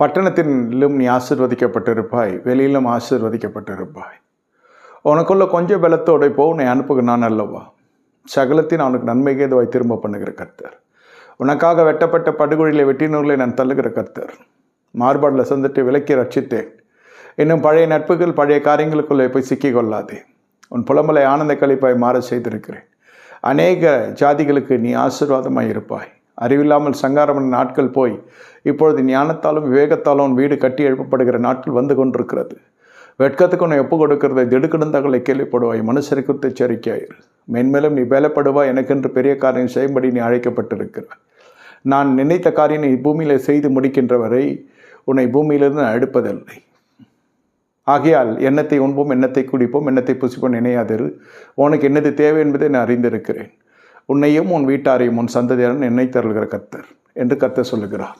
பட்டணத்திலும் நீ ஆசிர்வதிக்கப்பட்டிருப்பாய் வெளியிலும் ஆசிர்வதிக்கப்பட்டிருப்பாய். உனக்குள்ள கொஞ்சம் பலத்தோட போ உன்னை அனுப்புக நான் அல்லவா? சகலத்தின் அவனுக்கு நன்மைக்கு இதுவாய் திரும்ப பண்ணுகிற கர்த்தர். உனக்காக வெட்டப்பட்ட படுகொழியில் வெட்டினூர்களை நான் தள்ளுகிற கர்த்தர். மார்பாடில் சந்திட்டு விலக்கி ரட்சித்தேன். இன்னும் பழைய நட்புகள் பழைய காரியங்களுக்குள்ளே போய் சிக்கிக்கொள்ளாதே. உன் புலம்பலை ஆனந்த கழிப்பாய் மாற செய்திருக்கிறேன். அநேக ஜாதிகளுக்கு நீ ஆசீர்வாதமாக இருப்பாய். அறிவில்லாமல் சங்காரமன் நாட்கள் போய் இப்பொழுது ஞானத்தாலும் விவேகத்தாலும் வீடு கட்டி எழுப்பப்படுகிற நாட்கள் வந்து கொண்டிருக்கிறது. வெட்கத்துக்கு உன்னை ஒப்பு கொடுக்கிறதை திடுக்கிடுந்தகளை கேள்விப்படுவாய் மனுஷருக்கு குறித்து எச்சரிக்கையாயிரு மென்மேலும் நீ வேலைப்படுவாய் எனக்கென்று பெரிய காரியம் செய்யும்படி நீ அழைக்கப்பட்டிருக்கிறாய். நான் நினைத்த காரியம் நீ பூமியில் செய்து முடிக்கின்ற வரை உன்னை பூமியிலிருந்து நான் எடுப்பதில்லை. ஆகையால் எண்ணத்தை உண்போம் எண்ணத்தை குடிப்போம் எண்ணத்தை புசிப்போம் நினையாதிரு. உனக்கு என்னது தேவை என்பதை நான் அறிந்திருக்கிறேன். உன்னையும் உன் வீட்டாரையும் உன் சந்ததியாரும் என்னை தருகிற கத்தர் என்று கர்த்தர் சொல்லுகிறார்.